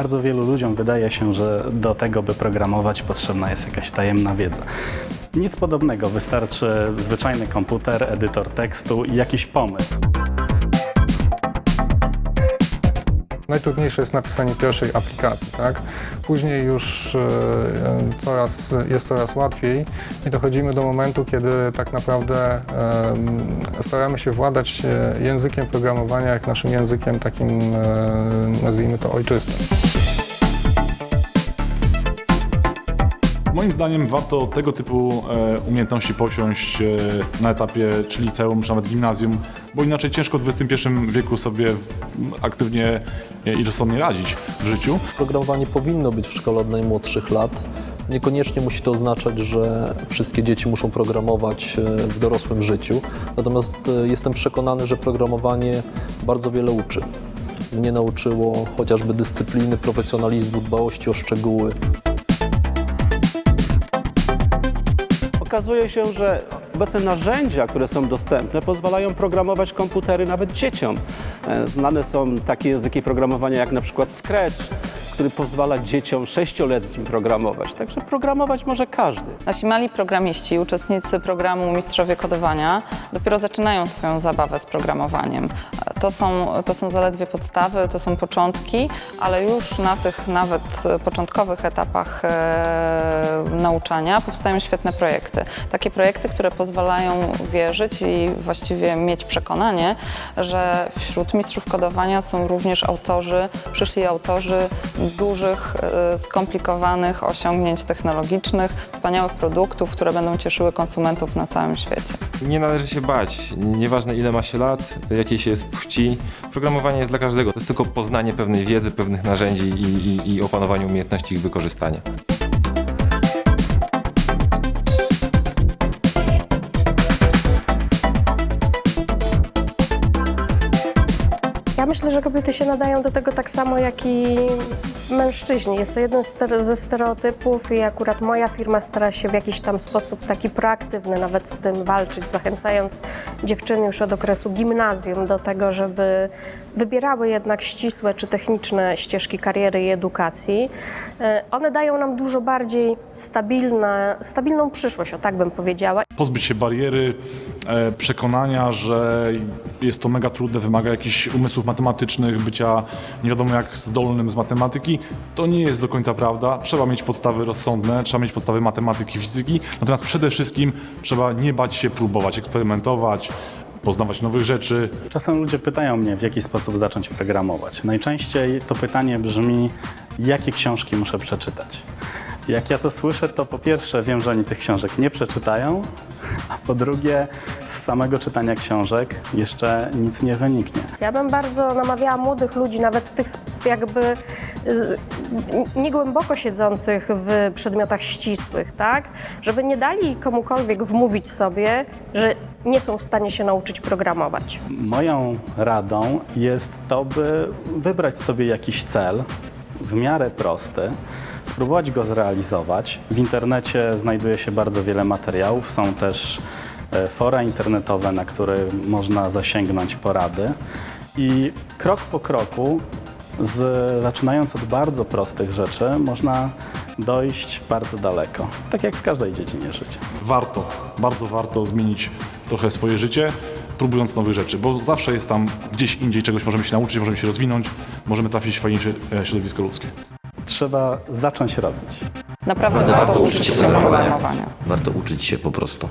Bardzo wielu ludziom wydaje się, że do tego, by programować, potrzebna jest jakaś tajemna wiedza. Nic podobnego, wystarczy zwyczajny komputer, edytor tekstu i jakiś pomysł. Najtrudniejsze jest napisanie pierwszej aplikacji, tak? Później już e, coraz, jest coraz łatwiej i dochodzimy do momentu, kiedy tak naprawdę em, staramy się władać e, językiem programowania jak naszym językiem takim, e, nazwijmy to ojczystym. Moim zdaniem warto tego typu e, umiejętności posiąść e, na etapie czy liceum, czy nawet gimnazjum, bo inaczej ciężko w XXI wieku sobie aktywnie e, i rozsądnie radzić w życiu. Programowanie powinno być w szkole od najmłodszych lat. Niekoniecznie musi to oznaczać, że wszystkie dzieci muszą programować w dorosłym życiu. Natomiast jestem przekonany, że programowanie bardzo wiele uczy. Mnie nauczyło chociażby dyscypliny, profesjonalizmu, dbałości o szczegóły. Okazuje się, że obecne narzędzia, które są dostępne, pozwalają programować komputery nawet dzieciom. E, Znane są takie języki programowania jak na przykład Scratch, który pozwala dzieciom sześcioletnim programować. Także programować może każdy. Nasi mali programiści, uczestnicy programu Mistrzowie Kodowania dopiero zaczynają swoją zabawę z programowaniem. To są, to są zaledwie podstawy, to są początki, ale już na tych nawet początkowych etapach e, nauczania powstają świetne projekty. Takie projekty, które pozwalają wierzyć i właściwie mieć przekonanie, że wśród mistrzów kodowania są również autorzy, przyszli autorzy dużych, e, skomplikowanych osiągnięć technologicznych, wspaniałych produktów, które będą cieszyły konsumentów na całym świecie. Nie należy się bać, nieważne ile ma się lat, jakiej się jest płci. Programowanie jest dla każdego. To jest tylko poznanie pewnej wiedzy, pewnych narzędzi i, i, i opanowanie umiejętności ich wykorzystania. Myślę, że kobiety się nadają do tego tak samo jak i mężczyźni. Jest to jeden ze stereotypów i akurat moja firma stara się w jakiś tam sposób taki proaktywny nawet z tym walczyć, zachęcając dziewczyny już od okresu gimnazjum do tego, żeby wybierały jednak ścisłe czy techniczne ścieżki kariery i edukacji. E, One dają nam dużo bardziej stabilne, stabilną przyszłość, o tak bym powiedziała. Pozbyć się bariery, e, przekonania, że jest to mega trudne, wymaga jakichś umysłów matematycznych, bycia nie wiadomo jak zdolnym z matematyki. To nie jest do końca prawda. Trzeba mieć podstawy rozsądne, trzeba mieć podstawy matematyki, fizyki, natomiast przede wszystkim trzeba nie bać się próbować, eksperymentować, poznawać nowych rzeczy, Czasem ludzie pytają mnie, w jaki sposób zacząć programować. Najczęściej to pytanie brzmi, jakie książki muszę przeczytać. Jak ja to słyszę, to po pierwsze wiem, że oni tych książek nie przeczytają, a po drugie z samego czytania książek jeszcze nic nie wyniknie. Ja bym bardzo namawiała młodych ludzi, nawet tych jakby niegłęboko siedzących w przedmiotach ścisłych, tak, żeby nie dali komukolwiek wmówić sobie, że nie są w stanie się nauczyć programować. Moją radą jest to, by wybrać sobie jakiś cel w miarę prosty, spróbować go zrealizować. W internecie znajduje się bardzo wiele materiałów, są też e, fora internetowe, na które można zasięgnąć porady. I krok po kroku, z, zaczynając od bardzo prostych rzeczy, można dojść bardzo daleko, tak jak w każdej dziedzinie życia. warto, bardzo warto zmienić trochę swoje życie, próbując nowych rzeczy, bo zawsze jest tam gdzieś indziej czegoś możemy się nauczyć, możemy się rozwinąć, możemy trafić w fajniejsze e, środowisko ludzkie. Trzeba zacząć robić. Naprawdę warto warto uczyć się się programowania. programowania. Warto uczyć się po prostu.